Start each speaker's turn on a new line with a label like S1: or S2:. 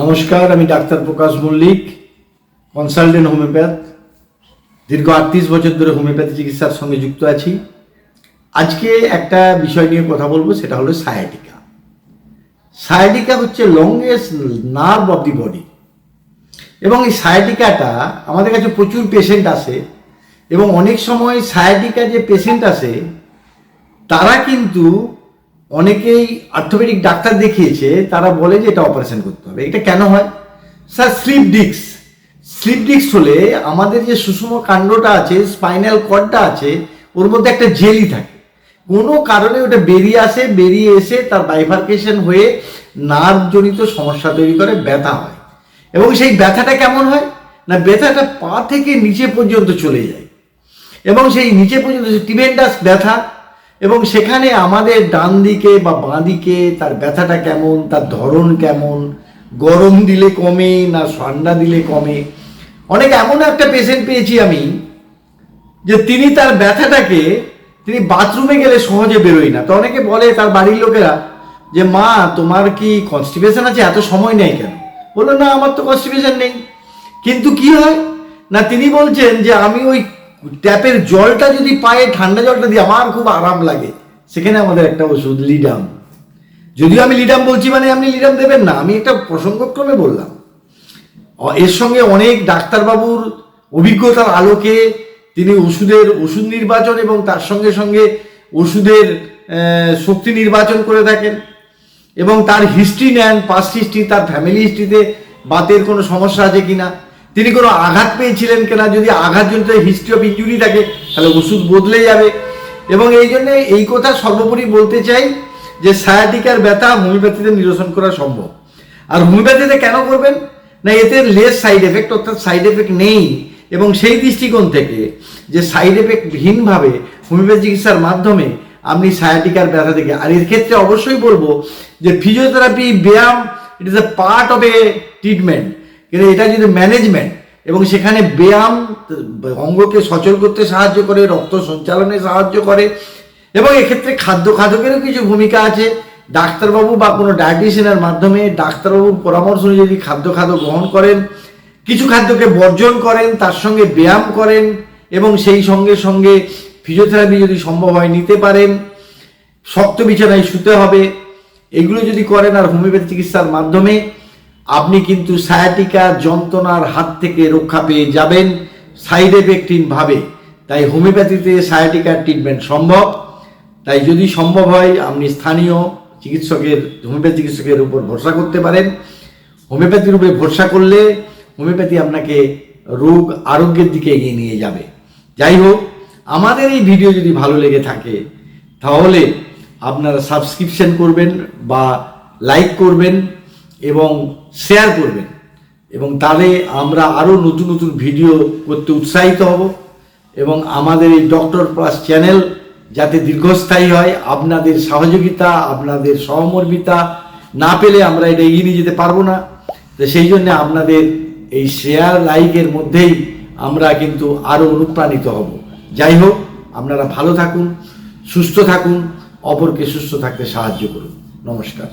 S1: নমস্কার, আমি doctor Prakash Mallick consultant homeopath দীর্ঘ আটত্রিশ বছর ধরে হোমিওপ্যাথি চিকিৎসার সঙ্গে যুক্ত আছি। আজকে একটা বিষয় নিয়ে কথা বলব, সেটা হলো সায়াটিকা সায়াটিকা হচ্ছে longest nerve of the body এবং এই সায়াটিকাটা আমাদের কাছে প্রচুর পেশেন্ট আসে, এবং অনেক সময় সায়াটিকা যে পেশেন্ট আসে, তারা কিন্তু অনেকেই অর্থোপেডিক ডাক্তার দেখিয়েছে, তারা বলে যে এটা অপারেশন করতে হবে। এটা কেন হয়? স্যার, স্লিপ ডিক্স স্লিপ ডিক্স হলে আমাদের যে সুষম কাণ্ডটা আছে, স্পাইনাল কর্ডটা আছে, ওর মধ্যে একটা জেলি থাকে। কোনো কারণে ওটা বেরিয়ে আসে, বেরিয়ে এসে তার বাইফার্কেশন হয়ে নার্ভজনিত সমস্যা তৈরি করে, ব্যথা হয়। এবং সেই ব্যথাটা কেমন হয়? না, ব্যথাটা পা থেকে নিচে পর্যন্ত চলে যায়। এবং সেই নিচে পর্যন্ত টিমেন্ডাস ব্যথা এবং সেখানে আমাদের ডান দিকে বা বাঁ দিকে তার ব্যথাটা কেমন, তার ধরন কেমন, গরম দিলে কমে না ঠান্ডা দিলে কমে? অনেক এমন একটা পেশেন্ট পেয়েছি আমি যে তিনি তার ব্যথাটাকে, তিনি বাথরুমে গেলে সহজে বেরোয় না। তো অনেকে বলে তার বাড়ির লোকেরা যে, মা, তোমার কি কনস্টিপেশন আছে? এত সময় নেই কেন? বলল, না, আমার তো কনস্টিপেশন নেই। কিন্তু কি হয়? না, তিনি বলছেন যে, আমি ওই ট্যাপের জলটা যদি পায়ে, ঠান্ডা জলটা দিয়ে আমার খুব আরাম লাগে। সেখানে আমাদের একটা ওষুধ, লিডাম। যদিও আমি লিডাম বলছি মানে আপনি লিডাম দেবেন না, আমি একটা প্রসঙ্গক্রমে বললাম। এর সঙ্গে অনেক ডাক্তারবাবুর অভিজ্ঞতার আলোকে তিনি ওষুধের ওষুধ নির্বাচন এবং তার সঙ্গে সঙ্গে ওষুধের শক্তি নির্বাচন করে থাকেন এবং তার হিস্ট্রি নেন পাস্ট হিস্ট্রি তার ফ্যামিলি হিস্ট্রিতে বাতের কোনো সমস্যা আছে কিনা। তিনি কোনো আঘাত পেয়েছিলেন কিনা? যদি আঘাতজনিত হিস্ট্রি অফ ইঞ্জুরি থাকে, তাহলে ওষুধ বদলে যাবে। এবং এই জন্য এই কথা সর্বোপরি বলতে চাই যে সায়াটিকার ব্যথা হোমিওপ্যাথিতে নিরসন করা সম্ভব। আর হোমিওপ্যাথিতে কেন করবেন? না, এতে লেস সাইড এফেক্ট অর্থাৎ সাইড এফেক্ট নেই। এবং সেই দৃষ্টিকোণ থেকে যে সাইড এফেক্টহীনভাবে হোমিওপ্যাথি চিকিৎসার মাধ্যমে আপনি সায়াটিকার ব্যথা থেকে আর এর ক্ষেত্রে অবশ্যই বলব যে ফিজিওথেরাপি ব্যায়াম it is a part of a treatment কিন্তু এটা যদি ম্যানেজমেন্ট এবং সেখানে ব্যায়াম, অঙ্গকে সচল করতে সাহায্য করে, রক্ত সঞ্চালনে সাহায্য করে, এবং এক্ষেত্রে খাদ্য খাদকেরও কিছু ভূমিকা আছে। ডাক্তারবাবু বা কোনো ডায়েটিশিয়ানের মাধ্যমে ডাক্তারবাবুর পরামর্শ যদি খাদ্য খাদ্য গ্রহণ করেন, কিছু খাদ্যকে বর্জন করেন, তার সঙ্গে ব্যায়াম করেন, এবং সেই সঙ্গে সঙ্গে ফিজিওথেরাপি যদি সম্ভব হয় নিতে পারেন, শক্ত বিছানায় শুতে হবে, এগুলো যদি করেন আর হোমিওপ্যাথি চিকিৎসার মাধ্যমে আপনি কিন্তু সায়াটিকা যন্ত্রণার হাত থেকে রক্ষা পেয়ে যাবেন সাইড এফেক্টহীনভাবে তাই হোমিওপ্যাথিতে সায়াটিকার ট্রিটমেন্ট সম্ভব। তাই যদি সম্ভব হয়, আপনি স্থানীয় চিকিৎসকের, হোমিওপ্যাথি চিকিৎসকের উপর ভরসা করতে পারেন। হোমিওপ্যাথির উপরে ভরসা করলে হোমিওপ্যাথি আপনাকে রোগ আরোগ্যের দিকে এগিয়ে নিয়ে যাবে। যাই হোক, আমাদের এই ভিডিও যদি ভালো লেগে থাকে, তাহলে আপনারা সাবস্ক্রিপশন করবেন বা লাইক করবেন। এবং শেয়ার করবেন। এবং তাহলে আমরা আরও নতুন নতুন ভিডিও করতে উৎসাহিত হব। এবং আমাদের এই ডক্টর প্লাস চ্যানেল যাতে দীর্ঘস্থায়ী হয়, আপনাদের সহযোগিতা, আপনাদের সহমর্মিতা না পেলে আমরা এটা এগিয়ে নিয়ে যেতে পারব না। তো সেই জন্য আপনাদের এই শেয়ার লাইকের মধ্যেই আমরা কিন্তু আরও অনুপ্রাণিত হব। যাই হোক, আপনারা ভালো থাকুন, সুস্থ থাকুন, অপরকে সুস্থ থাকতে সাহায্য করুন। নমস্কার।